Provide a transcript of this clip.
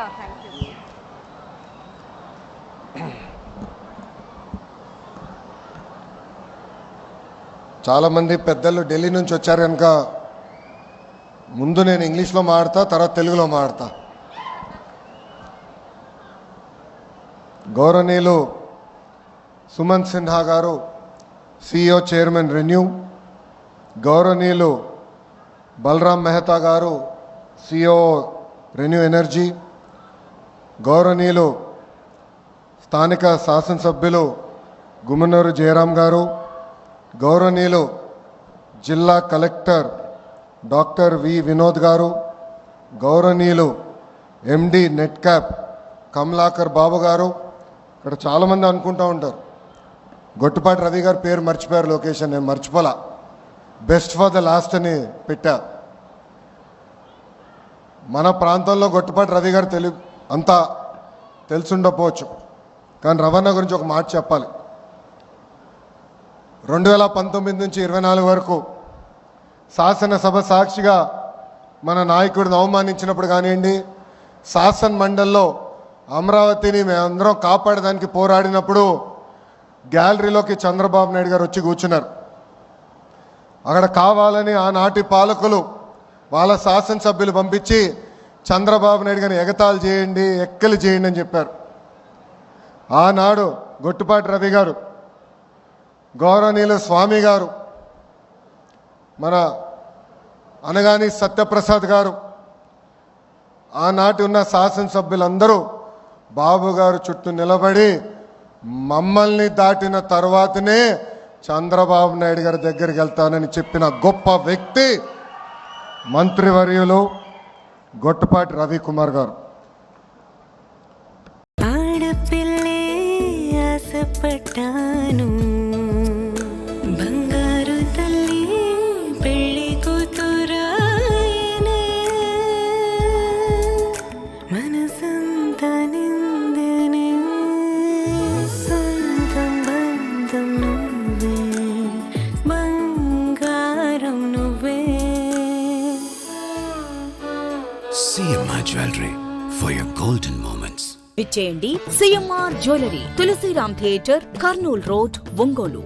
అక్క థ్యాంక్ చాలామంది పెద్దలు ఢిల్లీ నుంచి వచ్చారు కనుక ముందు నేను ఇంగ్లీష్లో మాడతా తర్వాత తెలుగులో మాడతా గౌరవనీయులు సుమంత్ సిన్హా గారు సిఇఓ చైర్మన్ రెన్యూ గౌరవనీయులు బలరాం మెహతా గారు సిఇఓ రెన్యూ ఎనర్జీ గౌరవనీయులు స్థానిక శాసనసభ్యులు గుమ్మనూరు జయరాం గారు గౌరవనీయులు జిల్లా కలెక్టర్ డాక్టర్ వి వినోద్ గారు గౌరవనీయులు MD net cap Kamalakar Babu గారు. ఇక్కడ చాలామంది అనుకుంటూ ఉంటారు. గొట్టుపాటి రవి గారి పేరు మర్చిపోయారు లొకేషన్ నేను మర్చిపోలా. బెస్ట్ ఫర్ ద లాస్ట్ అని పెట్టా. మన ప్రాంతంలో గొట్టుపాటి రవి గారు తెలి అంతా తెలుసుండకపోవచ్చు కానీ రవాణా గురించి ఒక మాట చెప్పాలి. రెండు వేల పంతొమ్మిది నుంచి ఇరవై నాలుగు వరకు శాసనసభ సాక్షిగా మన నాయకుడిని అవమానించినప్పుడు కానివ్వండి శాసన మండలిలో అమరావతిని మేమందరం కాపాడడానికి పోరాడినప్పుడు గ్యాలరీలోకి చంద్రబాబు నాయుడు గారు వచ్చి కూర్చున్నారు. అక్కడ కావాలని ఆనాటి పాలకులు వాళ్ళ శాసనసభ్యులు పంపించి చంద్రబాబు నాయుడు గారిని ఎగతాళి చేయండి ఎక్కలు చేయండి అని చెప్పారు. ఆనాడు గొట్టుపాటి రవి గారు గౌరవనీయుల స్వామి గారు మన అనగాని సత్యప్రసాద్ గారు ఆనాటి ఉన్న శాసనసభ్యులందరూ బాబు గారు చుట్టూ నిలబడి మమ్మల్ని దాటిన తర్వాతనే చంద్రబాబు నాయుడు గారి దగ్గరికి వెళ్తానని చెప్పిన గొప్ప వ్యక్తి మంత్రివర్యులు గొట్టపాటి రవికుమార్ గారు. ఆడపిల్లే ఆశపడ్డాను. CMR jewellery for your golden moments విచ్చేయండి CMR jewellery Tulasiram theatre Kurnool road Ongole.